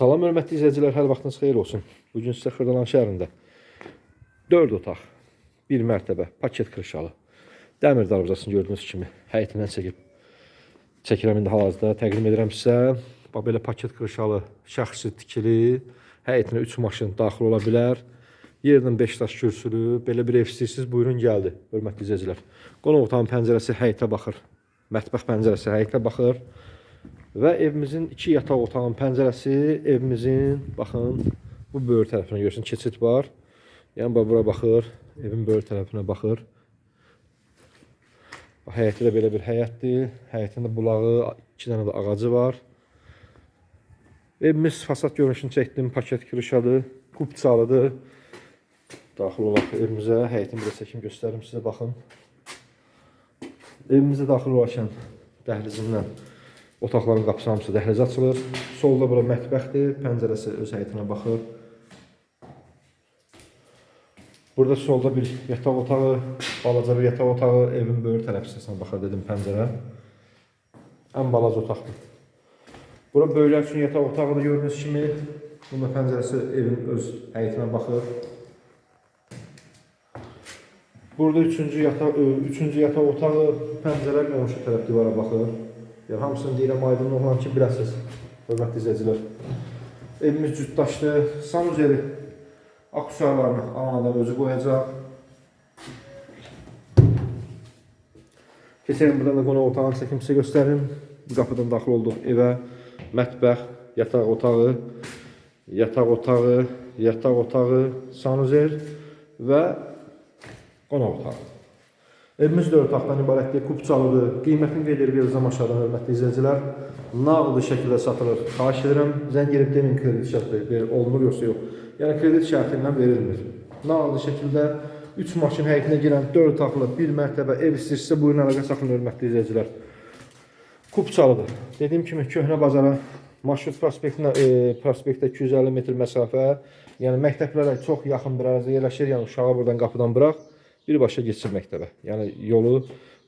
Salam hörmətli izləyicilər, hər vaxtınız xeyir olsun. Bu gün sizə Xırdalan şəhərində 4 otaq, 1 mərtəbə, paket kırışalı. Dəmir darvazasını gördüyünüz kimi həyətindən çəkib çəkirəm indi hal-hazırda təqdim edirəm sizə. Bax belə paket kırışalı, şəxsi tikili, həyətinə 3 maşın daxil ola bilər. Yerdən 5 daş kürsülü, belə bir ev istəyirsiniz, buyurun gəldi, hörmətli izləyicilər. Qonaq otağın pəncərəsi həyətə baxır. Mətbəx pəncərəsi həyətə baxır. Və evimizin iki yataq otağının pəncərəsi evimizin baxın bu böyür tərəfinə görürsən keçid var. Yəni bura baxır, evin böyür tərəfinə baxır. Bax həyəti də belə bir həyətdir. Həyətində bulağı, iki dənə də ağacı var. Evimiz fasad görünüşünü çəkdim, paket kirişadır, kupçalıdır. Daxil olaq evimizə, həyətini bir də çəkim göstərim sizə baxın. Evimizə daxil olarkən dəhlizindən otaqların qapısı hamısı dəhlizə açılır. Solda bura mətbəxdir, pəncərəsi öz həyətinə baxır. Burada solda bir yataq otağı, balaca bir yataq otağı, evin böyür tərəf hissəsinə baxır dedim pəncərə. Ən balaca otaqdır. Bura böyüklər üçün yataq otağıdır gördüyünüz kimi. Bunda pəncərəsi evin öz həyətinə baxır. Burada üçüncü yataq, üçüncü yataq otağı pəncərə qonşu tərəf divara baxır. Yəni hamısını deyirəm aydın olan ki, biləsiniz. Hörmətli izləyicilər. Evimiz cütdaşdır. Sanuzeli aksesuarlarını alan adam özü qoyacaq. Keçelim buradan da qonaq otağını çəkim sizə göstərim. Qapıdan daxil olduq evə. Mətbəx, yataq otağı, yataq otağı, yataq otağı, sanuzel və qonaq otağı. Evimiz dörd otaqdan ibarətdir, kupçalıdır. Qiymətini qeyd yazıram aşağıdan hörmətli izləyicilər. Nağdı şəkildə satılır. Xahiş edirəm, zəng edib demin kredit şərti verir, olunur yoxsa yox. Yəni kredit şərti ilə verilmir. Nağdı şəkildə 3 maşın həyətinə girən 4 otaqlı, 1 mərtəbə ev istəyirsə buyurun əlaqə saxlayın hörmətli izləyicilər. Kupçalıdır. Dediyim kimi köhnə bazara Marşrut prospektinə, e, prospektdə 250 metr məsafə, yəni məktəblərə çox yaxın bir ərazidə yerləşir. Yəni uşağı buradan qapıdan burax, birbaşa getsin məktəbə. Yəni yolu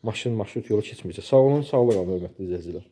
maşın, marşrut yolu keçməyəcək. Sağ olun, sağlıq olun hörmətli izləyicilər.